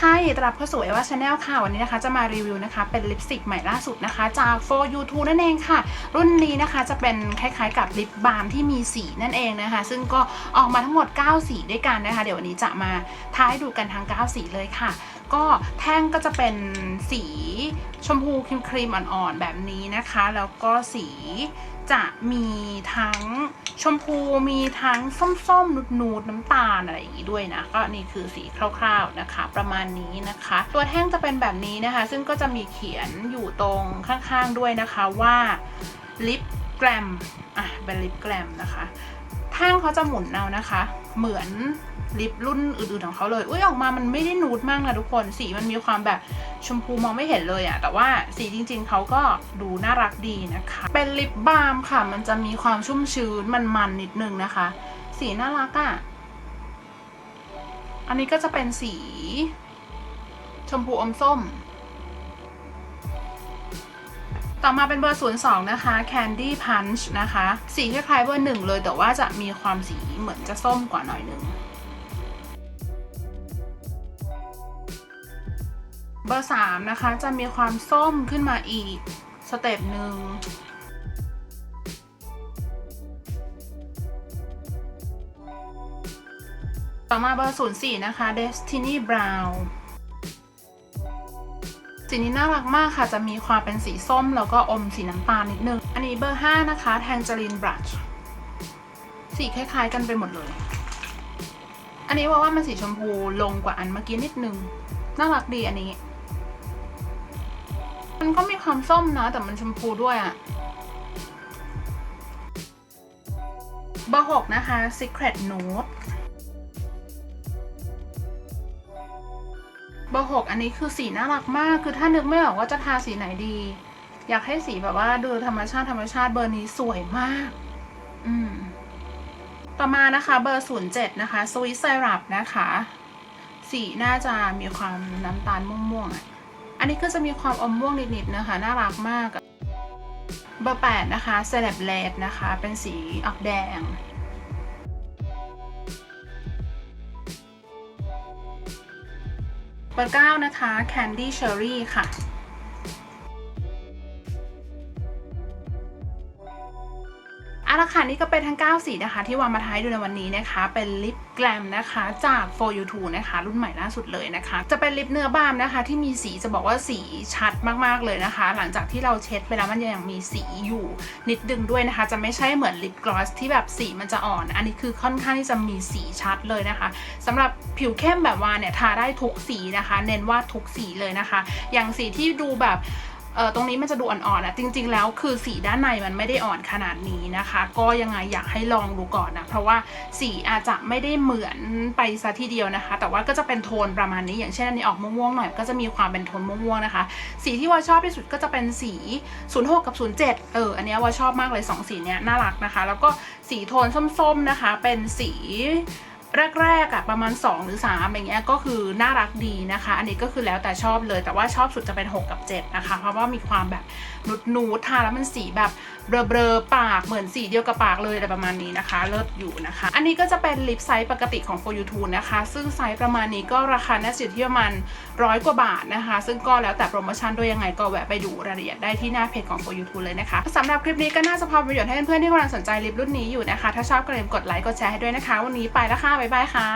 ค่ะยินดีต้อนรับเข้าสู่เอวาชาแนลค่ะ วันนี้นะคะจะมารีวิวนะคะ เป็นลิปสติกใหม่ล่าสุดนะคะ จาก For You t o นั่นเองค่ะ รุ่นนี้นะคะจะเป็นคล้ายๆกับลิปบาล์มที่มีสีนั่นเองนะคะ ซึ่งก็ออกมาทั้งหมด 9 สีด้วยกันนะคะ เดี๋ยววันนี้จะมาท้ายดูกันทั้ง 9 สีเลยค่ะ ก็แท่งก็จะเป็นสีชมพูครีมครีมๆอ่อนๆแบบนี้นะคะ แล้วก็สี จะมีทั้งชมพูมีทั้งส้มๆนูดๆน้ำตาลอะไรอย่างนี้ด้วยนะ ก็นี่คือสีคร่าวๆนะคะ ประมาณนี้นะคะ ตัวแท่งจะเป็นแบบนี้นะคะ ซึ่งก็จะมีเขียนอยู่ตรงข้างๆด้วยนะคะว่าลิปแกรมอะเป็นลิปแกรมนะคะ แท่งเขาจะหมุนเอานะคะ เหมือนลิปรุ่นอื่นๆของเขาเลย อุ้ยออกมามันไม่ได้นูดมากนะทุกคน สีมันมีความแบบชมพูมองไม่เห็นเลยอะแต่ว่าสีจริงๆเขาก็ดูน่ารักดีนะคะ เป็นลิปบาล์มค่ะ มันจะมีความชุ่มชื้นมันๆนิดนึงนะคะ สีน่ารักอะอันนี้ก็จะเป็นสีชมพูอมส้ม ต่อมาเป็นเบอร์ 02 นะคะ Candy Punch นะคะ สีคล้ายๆเบอร์หนึ่งเลย แต่ว่าจะมีความสีเหมือนจะส้มกว่าหน่อยนึง เบอร์ 3 นะคะ จะมีความส้มขึ้นมาอีก สเต็ปหนึ่งต่อมาเบอร์ 04 นะคะ Destiny Brown สีนี้น่ารักมากค่ะจะมีความเป็นสีส้มแล้วก็อมสีน้ำตาลนิดนึง อันนี้เบอร์ 5 นะคะ Tangerine Brush สีคล้ายๆกันไปหมดเลย อันนี้ว่าว่ามันสีชมพูลงกว่าอันเมื่อกี้นิดนึง น่ารักดีอันนี้ มันก็มีความส้มนะ แต่มันชมพูด้วยอะเบอร์ 6 นะคะ Secret Note เบอร์หกอันนี้คือสีน่ารักมาก คือถ้านึกไม่ออกว่าจะทาสีไหนดี อยากให้สีแบบว่าดูธรรมชาติธรรมชาติเบอร์นี้สวยมาก อืม ต่อมานะคะเบอร์ศูนย์เจ็ดนะคะ Sweet Syrup นะคะ สีน่าจะมีความน้ำตาลม่วงๆ อันนี้ก็จะมีความอมม่วงนิดๆนะคะ น่ารักมาก เบอร์แปดนะคะ Celeb Red นะคะ เป็นสีออกแดง เบอร์ 9 นะคะ Candy Cherry ค่ะ ละค่ะนี่ก็เป็นทั้ง 9 สีนะคะ ที่วางมาท้ายดูในวันนี้นะคะ เป็นลิปแกลมนะคะจาก For You 2นะคะ รุ่นใหม่ล่าสุดเลยนะคะ จะเป็นลิปเนื้อบามนะคะ ที่มีสีจะบอกว่าสีชัดมากๆเลยนะคะ หลังจากที่เราเช็ดไปแล้วมันยังมีสีอยู่นิดดึงด้วยนะคะ จะไม่ใช่เหมือนลิปกลอสที่แบบสีมันจะอ่อน อันนี้คือค่อนข้างที่จะมีสีชัดเลยนะคะสำหรับผิวเข้มแบบว่าเนี่ยทาได้ทุกสีนะคะ เน้นว่าทุกสีเลยนะคะ อย่างสีที่ดูแบบ เออตรงนี้มันจะดูอ่อนๆนะจริง ๆ แล้วคือสีด้านในมันไม่ได้อ่อนขนาดนี้นะคะ ก็ยังไงอยากให้ลองดูก่อนนะ เพราะว่าสีอาจจะไม่ได้เหมือนไปซะทีเดียวนะคะ แต่ว่าก็จะเป็นโทนประมาณนี้อย่างเช่นอันนี้ออกม่วงๆหน่อยก็จะมีความเป็นโทนม่วงๆนะคะ สีที่ว่าชอบที่สุดก็จะเป็นสี 06 กับ 07 เอออันนี้ว่าชอบมากเลย 2 สีเนี้ยน่ารักนะคะ แล้วก็สีโทนส้มๆนะคะ เป็นสี แรกๆอะประมาณ 2 หรือ3อย่างเงี้ยก็คือน่ารักดีนะคะ อันนี้ก็คือแล้วแต่ชอบเลย แต่ว่าชอบสุดจะเป็น 6 กับ 7 นะคะ เพราะว่ามีความแบบนุดนูดๆทาแล้วมันสีแบบเบลอๆปากเหมือนสีเดียวกับปากเลยอะไรประมาณนี้นะคะ เลิศอยู่นะคะ อันนี้ก็จะเป็นลิปไซส์ปกติของ For You t o นะคะ ซึ่งไซส์ประมาณนี้ก็ราคาน่าจะอยู่ที่ประมาณร้อยกว่าบาทนะคะ ซึ่งก็แล้วแต่โปรโมชั่นด้วยยังไงก็แวะไปดูรายละเอียดได้ที่หน้าเพจของ For You t o เลยนะคะสำหรับคลิปนี้ก็น่าจะพอประโยชน์ให้เพื่อนๆที่กำลังสนใจลิปรุ่นนี้อยู่นะคะ ถ้าชอบก็อย่าลืมกดไลค์กดแชร์ให้ด้วยนะคะ วันนี้ไปแล้วค่ะบ๊ายบายค่ะ